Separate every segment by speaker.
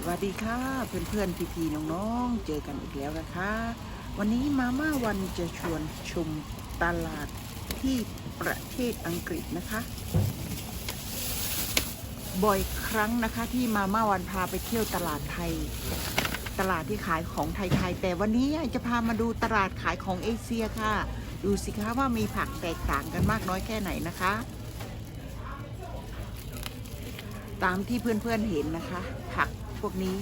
Speaker 1: สวัสดีค่ะเพื่อนๆพี่ๆน้องๆ เจอกันอีกแล้วนะคะ วันนี้มาม่าวันจะชวนชมตลาดที่ประเทศอังกฤษนะคะ บ่อยครั้งนะคะที่มาม่าวันพาไปเที่ยวตลาดไทย ตลาดที่ขายของไทยๆแต่วันนี้จะพามาดูตลาดขายของเอเชียค่ะ ดูสิคะว่ามีผักแตกต่างกันมากน้อยแค่ไหนนะคะ ตามที่เพื่อนๆเห็นนะคะ ผัก พวกนี้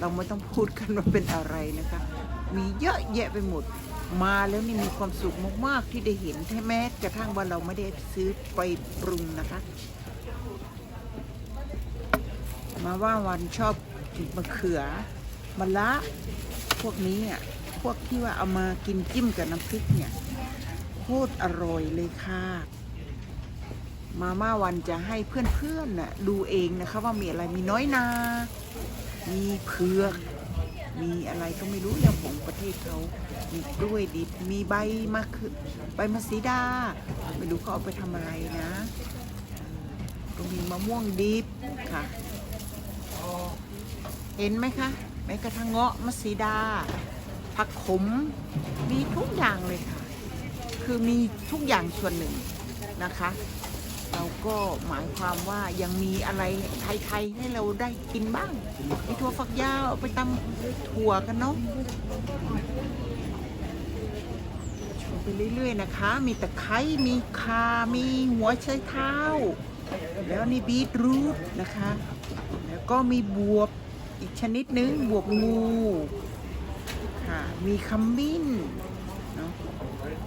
Speaker 1: เราไม่ต้องพูดกันว่าเป็นอะไรนะคะ มีเยอะแยะไปหมด มาแล้วนี่มีความสุขมากๆที่ได้เห็นแม้กระทั่งว่าเราไม่ได้ซื้อไปปรุงนะคะ มาว่าวันชอบกินมะเขือมะละพวกนี้อะพวกที่ว่าเอามากินจิ้มกับน้ำพริกเนี่ยโคตรอร่อยเลยค่ะมาม่าวันจะให้เพื่อนๆน่ะดูเองนะคะว่ามีอะไรมีน้อยนา มีเผือก มีอะไรก็ไม่รู้อย่างของประเทศเขามีกล้วยดิบ มีใบมะคือใบมะสีดา ไม่รู้เขาเอาไปทำอะไรนะก็มีมะม่วงดิบค่ะ เห็นไหมคะแม้กระทั่งเงาะมะสีดา ผักขม มีทุกอย่างเลยค่ะ คือมีทุกอย่างส่วนหนึ่งนะคะ เราก็หมายความว่ายังมีอะไรไทยๆให้เราได้กินบ้างมีถั่วฝักยาวไปตำถั่วกันเนาะชมไปเรื่อยๆนะคะ มีตะไคร้มีคา มีหัวไชเท้า แล้วนี่บีทรูทนะคะ แล้วก็มีบวบอีกชนิดหนึงบวบงูค่ะมีขมิ้นเนาะ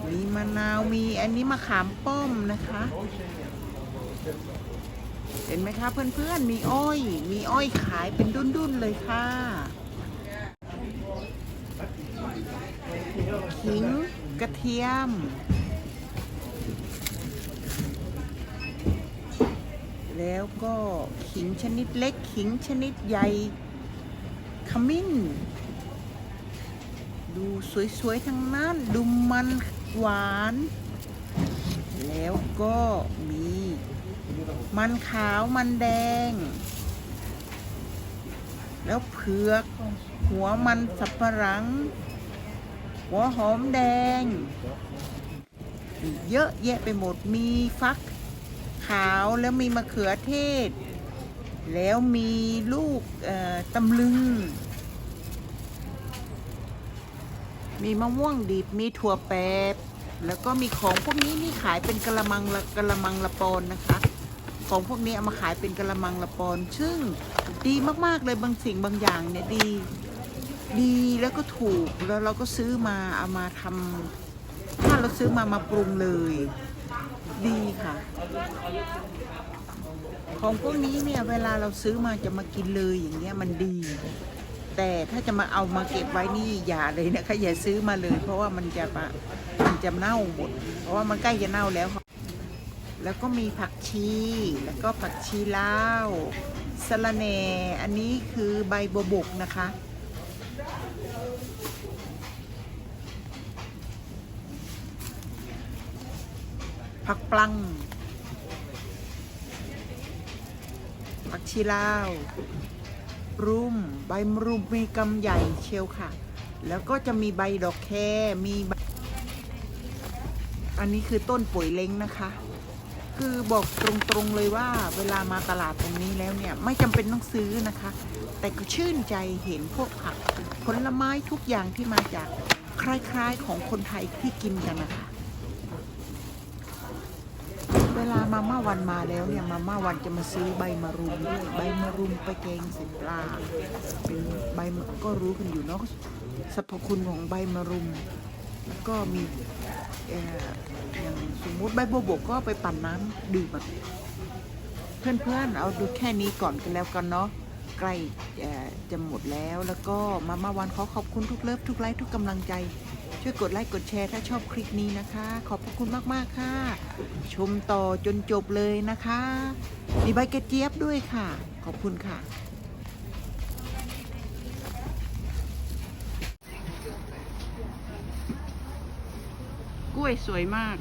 Speaker 1: มีมะนาวมีอันนี้มะขามป้อมนะคะ เห็นไหมคะเพื่อนๆ มีอ้อย มีอ้อยขายเป็นดุนๆเลยค่ะขิงกระเทียม แล้วก็ขิงชนิดเล็ก ขิงชนิดใหญ่ขมิ้น ดูสวยๆ ทั้งนั้น ดูมันหวาน แล้วก็มี มันขาวมันแดง แล้วเผือก หัวมันสับปะหลัง หัวหอมแดง เยอะแยะไปหมดมีฟัก ขาวแล้วมีมะเขือเทศ แล้วมีลูกตำลึง มีมะม่วงดิบมีถั่วแปบแล้วก็มีของพวกนี้นี่ขายเป็นกะละมังละกะละมังละปอนนะคะ ของพวกนี้เอามาขายเป็นกะละมังละปอน ซึ่งดีมากๆเลยบางสิ่งบางอย่างเนี่ยดี ดีแล้วก็ถูกแล้วเราก็ซื้อมาเอามาทำถ้าเราซื้อมามาปรุงเลย ดีค่ะ ของพวกนี้เนี่ยเวลาเราซื้อมาจะมากินเลยอย่างเงี้ยมันดี แต่ถ้าจะมาเอามาเก็บไว้นี่อย่าเลยนะคะอย่าซื้อมาเลย เพราะว่ามันจะปะมันจะเน่าหมดเพราะว่ามันใกล้จะเน่าแล้วค่ะ แล้วก็มีผักชี แล้วก็ผักชีลาวสะระแหน่อันนี้คือใบบัวบกนะคะ ผักปลัง ผักชีลาว รุมใบมรุมมีกำใหญ่เชียวค่ะ แล้วก็จะมีใบดอกแค มีใบอันนี้คือต้นปุ๋ยเล้งนะคะ คือบอกตรงๆเลยว่าเวลามาตลาดตรงนี้แล้วเนี่ย ไม่จำเป็นต้องซื้อนะคะ แต่ก็ชื่นใจเห็นพวกผักผลไม้ทุกอย่างที่มาจากคล้ายๆของคนไทยที่กินกันนะคะ เวลามาม่าวันมาแล้วเนี่ยมาม่าวันจะมาซื้อใบมะรุมด้วยใบมะรุมไปแกงใส่ปลาเป็นใบก็รู้กันอยู่เนาะสรรพคุณของใบมะรุม แล้วก็มี สมมติใบบัวบกก็ไปปั่นน้ำดื่มเพื่อนๆเอาดูแค่นี้ก่อนกันแล้วกันเนาะใกล้จะหมดแล้วแล้วก็มาม่าวันขอขอบคุณทุกเลิฟทุกไลค์ทุกกำลังใจ ช่วยกดไลค์กดแชร์ถ้าชอบคลิปนี้นะคะ ขอบพระคุณมากๆค่ะ ชมต่อจนจบเลยนะคะ มีใบกระเจี๊ยบด้วยค่ะ ขอบคุณค่ะกล้วยสวยมาก